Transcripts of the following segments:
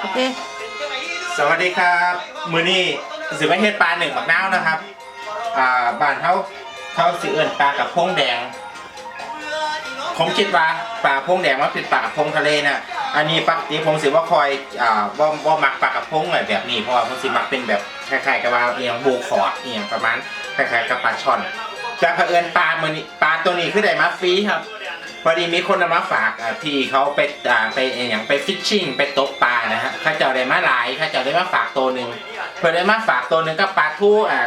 โอเคสวัสดีครับมือนี้สิมาเฮ็ดปลาหนึ่งบักนาวนะครับอ่าบ้านเขาเขาสิเอิ้นปลากับพงแดง ผมคิดว่าปลาพงแดงมันเป็นปลากับพงทะเลนะอันนี้ปกติผมสิว่าคอยอ่าบ่บ่มักปลากับพงอะไรแบบนี้เพราะว่าผมสิมักเป็นแบบคล้ายๆกับว่าเอียงโบคอร์ดเอียงประมาณคล้ายๆกับปลาช่อนแต่เผอิญปลามือนี้ปลาตัวนี้คือได้มาฟรีครับ พอดีมีคนเอามาฝากอ่าพี่เขาไปอ่าไปอย่างไปฟิชชิ่งไปตกปลานะฮะเขาเจ้าได้มาหลายเขาเจ้าได้มาฝากตัวหนึ่งเพื่อนได้มาฝากตัวหนึ่งก็ปลาทูอ่า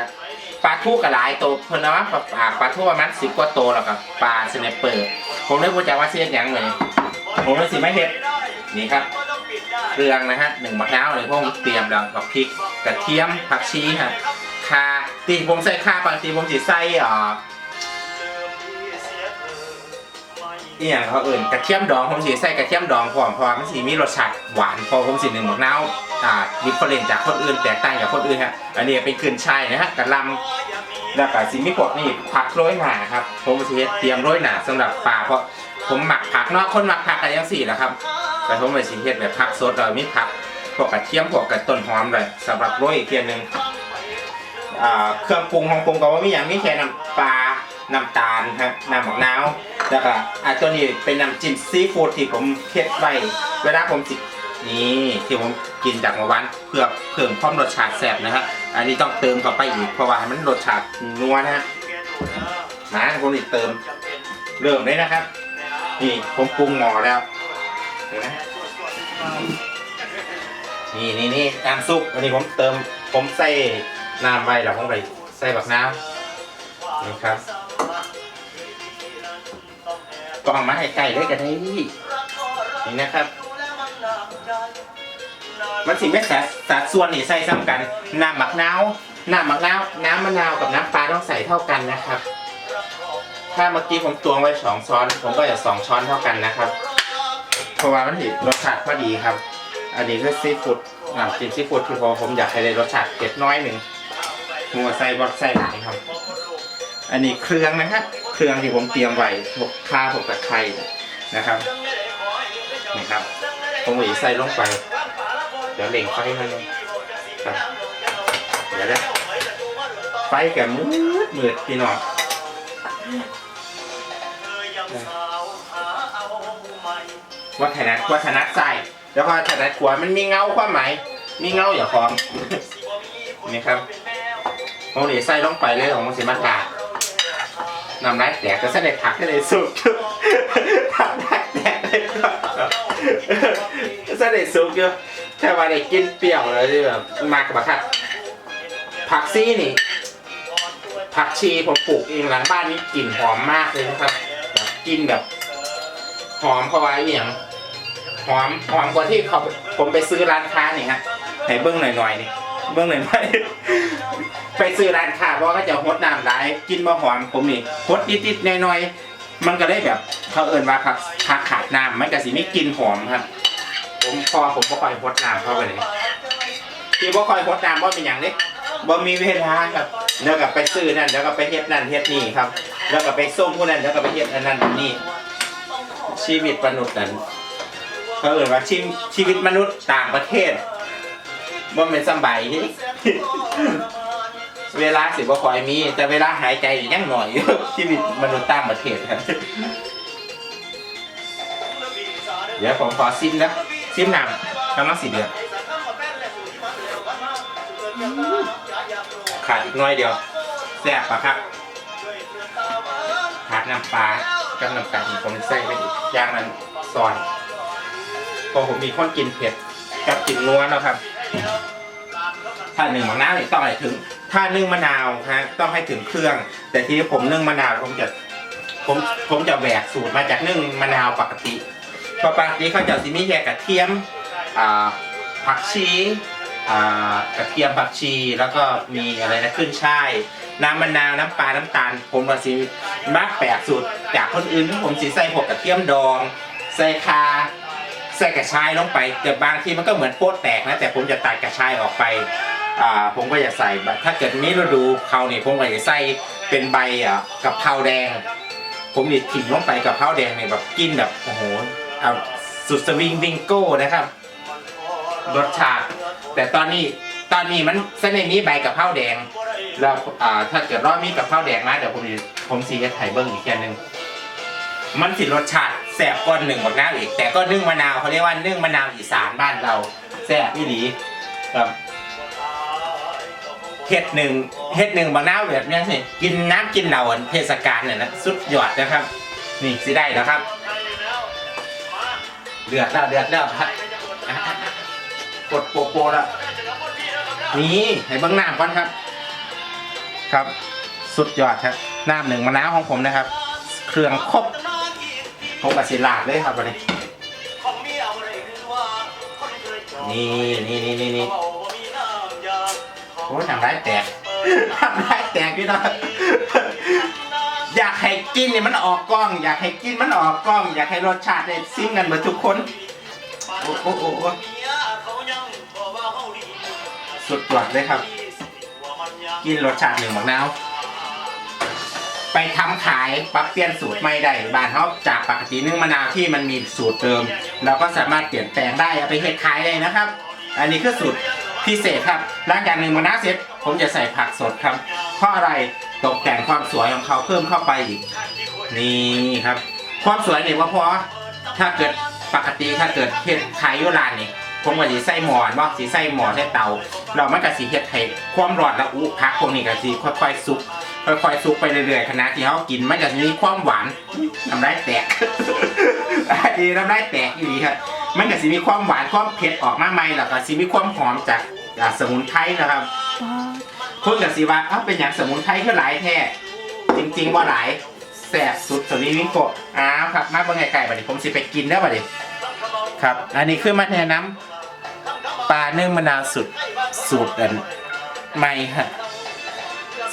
ปลาทูกับหลายตัวเพื่นเอามาฝากปลาทูประมาณสิบกว่าตัวแล้วกับปลาสเนปเปอร์ผมเลยพูดจากว่าเสียดหยังเลยผมเลยสิไม่เห็ดนี่ครับเครื่องนะฮะหนึ่งมะนาวเลยพวกเตรียมแล้วกับพริกกระเทียมผักชีฮะคาตีผมใส่คาปกติผมสิใส่อ่า อีหยังเขาเอื่นกระเทียมดองผมสีใส่กระเทียมดองพร้อมเพราะว่ามันสีมีรสชาติหวานพอผมสีหนึ่งหมกเน่าอ่าดิฟเฟอเรนจากคนอื่นแตกต่างจากคนอื่นฮะอันนี้เป็นขึ้นช่ายนะฮะกระลำแล้วก็สีมีพวกนี่ผักโรยหนาครับผมสีเตรียมโรยหนาสำหรับปลาเพราะผมหมักผักเนาะคนหมักผักอะไรยังสี่แหละครับแต่ผมไปสีเฮ็ดแบบผักสดเรามีผักพวกกระเทียมพวกกระต้นหอมเลยสำหรับโรยอีกเทียนหนึ่งเครื่องปรุงของผมก็ว่ามีอย่างมีแค่น้ำปลาน้ำตาลครับน้ำหมกนาว แล้วก็อะตัวนี้เป็นน้ำจิ้มซีฟู้ดที่ผมเฮ็ดไว้เวลาผมจินี่ที่ผมกินจากเมื่อวานเพื่อเพิ่มความรสชาติแซ่บนะฮะอันนี้ต้องเติมเข้าไปอีกเพราะว่าให้มันรสชาตินัวนะฮะมาผมอีกเติมเริ่มเลยนะครับ นี่ผมปรุงหมอแล้วเห็นไหมนี่นี่นี่น้ำซุปอันนี้ผมเติมผมใส่น้ำไว้แล้วผมไปใส่บักน้ำนี่ครับ กองมาให้ไก่เลยกันได้นี่นี่นะครับ มันสิไม่สัดสัดส่วนนี่ใส่ซ้ำกันน้ำหมักนาวน้ำหมักนาวน้ำมะนาวกับน้ำปลาต้องใส่เท่ากันนะครับ ถ้าเมื่อกี้ผมตวงไว้สองช้อน ผมก็จะสองช้อนเท่ากันนะครับเพราะว่ามันถิรสชาติพอดีครับ อันนี้คือซีฟู้ดน้ำจิ้มซีฟู้ดคือพอผมอยากให้ได้รสชาติเผ็ดน้อยหนึ่งหัวใส่บดใส่หลายครับ อันนี้เครื่องนะครับ เครื่องที่ผมเตรียมไว้พวกข้าวพวกตะไคร้นะครับนี่ครับผมหวีใส่ลงไป เดี๋ยวเล่งไฟให้เลยครับเดี๋ยวนะไฟแกมืดมืดพี่น้องวัฒนวัฒนใส่แล้วก็ถนัดขวามันมีเงาความหมายมีเงาอย่าคล้องนี่ครับผมหวีใส่ลงไปเลยของมันสิมาตาด น้ำไรแตกก็เสด็จผักให้เลยสุกผักแตกแตกเลยเสด็จสุกเยอะแค่ว่าได้กินเปรี้ยวเลยที่แบบมากับผักผักซี่นี่ ผักชีผมปลูกเองหลังบ้านนี่กลิ่นหอมมากเลยนะครับกินแบบหอมเข้าไว้อย่างหอมหอมกว่าที่เขาผมไปซื้อร้านค้านี่ฮะให้เบิ้งหน่อยๆนี่ เบิ้งหน่อยๆไปซื้อร้านค้าเพราะว่าเขาจะฮดน้ำได้กินมาหอมผมนี่ฮดนิดๆหน่อยๆมันก็ได้แบบเขาเอินว่าผักผักขาดน้ำมันก็สิไม่กินหอมครับ ผมพอผมบ่ค่อยฮดน้ำเข้าไปเลยที่บ่ค่อยฮดน้ำว่าเป็นอย่างนี้บ่มีเวลาครับแล้วก็ไปซื้อนั่นแล้วก็ไปเฮ็ดนั่นเฮ็ดนี่ครับ แล้วก็ไปส่งผู้นั้นแล้วก็ไปเฮ็ดอันนั้นอันนี้ชีวิตมนุษย์นั้นเขาเอินว่าชีวิตชีวิตมนุษย์ต่างประเทศ บ่เป็นสำบายเวลาสิบ่คอยมี แต่เวลาหายใจยังหน่อยอยู่ ชีวิตมนุษย์ต่างประเทศครับเดี๋ยวผมขอซิมนะซิมน้ำกำลังสีเดือดขาดอีกน้อยเดียวแซ่บปะครับขาดน้ำปลากับน้ำตาลผมใส่ไปอีกอย่างนั้นซอนเพอผมมีคนกินเผ็ดกับกินนัวแล้วครับ ถ้าหนึ่งมะนาวนี่ต้องให้ถึง ถ้านึ่งมะนาวฮะต้องให้ถึงเครื่อง แต่ที่ผมนึ่งมะนาวผมจะผมผมจะแหวกสูตรมาจากนึ่งมะนาวปกติพราะปกติเขาจะสิมีแค่กระเทียมอ่าผักชีอ่ากระเทียมผักชีแล้วก็มีอะไรนะขึ้นช่ายน้ำมะนาวน้ำปลาน้ำตาล ผมก็สิมักแปลกสูตรจากคนอื่นที่ผมสิใส่พวกกระเทียมดอง ใส่คา ใส่กระชายลงไปแต่บางทีมันก็เหมือนโป๊ดแตกนะแต่ผมจะตัดกระชายออกไปอ่าผมก็จะใส่ถ้าเกิดมีฤดูเขาเนี่ยผมก็จะใส่เป็นใบอะกับเพราแดง ผมนี่ถิ่มลงไปกับเพราแดงเนี่ยแบบกินแบบโอ้โหเอาสุดสวิงวิงโก้นะครับรสชาติแต่ตอนนี้ตอนนี้มันเส้นในนี้ใบกับข้าแดง แล้วอ่าถ้าเกิดรอบมีกับข้าแดงมาเดี๋ยวผมสิผมซีจะไถเบิ้งอีกแค่นึงมันสิรสชาติ แสบก้อนหนึ่งบักน้าวอีกแต่ก็นึ่งมะนาวเขาเรียกว่านึ่งมะนาวอีสานบ้านเราแซ่บอีหลีครับเห็ดหนึ่งเห็ดหนึ่งบางน้าวแบบนี้สิกินน้ำกินเหล่าอันเทศกาลเนี่ยนะสุดยอดนะครับ นี่สิได้แล้วครับ เดือดแล้วเดือดแล้วครับกดโปโปแล้วนี่ให้เบิ้งน้ำก่อนครับ ครับ สุดยอดครับน้ำหนึ่งมะนาวของผมนะครับ เครื่องครบ ผมกับศิลาดเลยครับวันนี้ นี่นี่นี่นี่นี่โอ้ยทำร้ายแตกทำร้ายแตกพี่น้องอยากให้กินเนี่ยมันออกกล้อง อยากให้กินมันออกกล้อง อยากให้รสชาติได้ซิมกันหมือนทุกคน โอ้โอ้โอ้โอ้สุดยอดเลยครับ กินรสชาติหนึ่งบักนาว ไปทำขายปรับเปลี่ยนสูตรไม่ได้บ้านเขาจากปกตินึ่งมะนาวที่มันมีสูตรเดิม เราก็สามารถเปลี่ยนแปลงได้เอาไปเฮ็ดขายเลยนะครับ อันนี้คือสูตรพิเศษครับหลังจากหนึ่งมะนาวเสร็จผมจะใส่ผักสดครับ เพราะอะไรตกแต่งความสวยของเขาเพิ่มเข้าไปอีก นี่ครับ ความสวยเนี่ยว่าเพราะถ้าเกิดปกติถ้าเกิดเฮ็ดขายอยุรานนี่ผมก็สีใส่หมอนว่าสีใส่หมอนใส่เตา เรามันก็สีเฮ็ดให้ความร้อนและอุพักพวกนี้ก็สีค่อยๆซุก ค่อยๆซุกไปเรื่อยๆขณะที่เขากินมันจะมีความหวานน้ำลายแตกอันนี้น้ำลายแตกอีหลีครับมันก็สิมีความหวานความเผ็ดออกมาใหม่แล้วก็สิมีความหอมจากสมุนไพรนะครับคนกับสิว่าเอ้าเป็นอย่างสมุนไพรคือหลายแท้จริงๆว่าหลายแสบสุดสวีวิงโกะอ้าวครับ มาเบิ่งไก่ๆบัดนี้ผมสิไปกินแล้วบัดนี้ครับ อันนี้คือมาแนะนำปลาเนึ่งมะนาวสุดสูตรอันใหม่ฮะ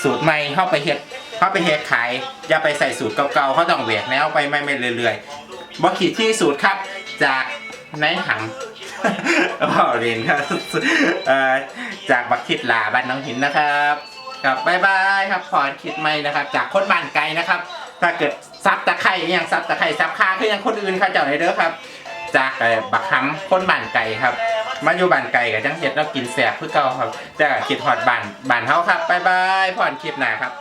สูตรใหม่เข้าไปเฮ็ดเข้าไปเฮ็ดขายอย่าไปใส่สูตรเก่าๆเขาต้องแหวกแนวไปไม่ไม่เรื่อยๆบ่ขีดที่สูตรครับจากในหังพ่อเรียนครับจากบักคิดลาบ้านน้องหินนะครับครับบายบายครับพรคิดไม่นะครับ จากคนบ้านไกลนะครับ ถ้าเกิดซับตะไคร้อหย่างซับตะไคร้ซับคาคืออย่างคนอื่นเขาเจ้าเลยเด้อครับ จากบักคำคนบ้านไก่ครับ มาอยู่บ้านไก่กับจังเห็ดแล้วกินแสบเพื่อเก่าครับจะคิดหอดบ้านบ้านเฮาครับบ๊ายบายพรคลิปหน้าครับ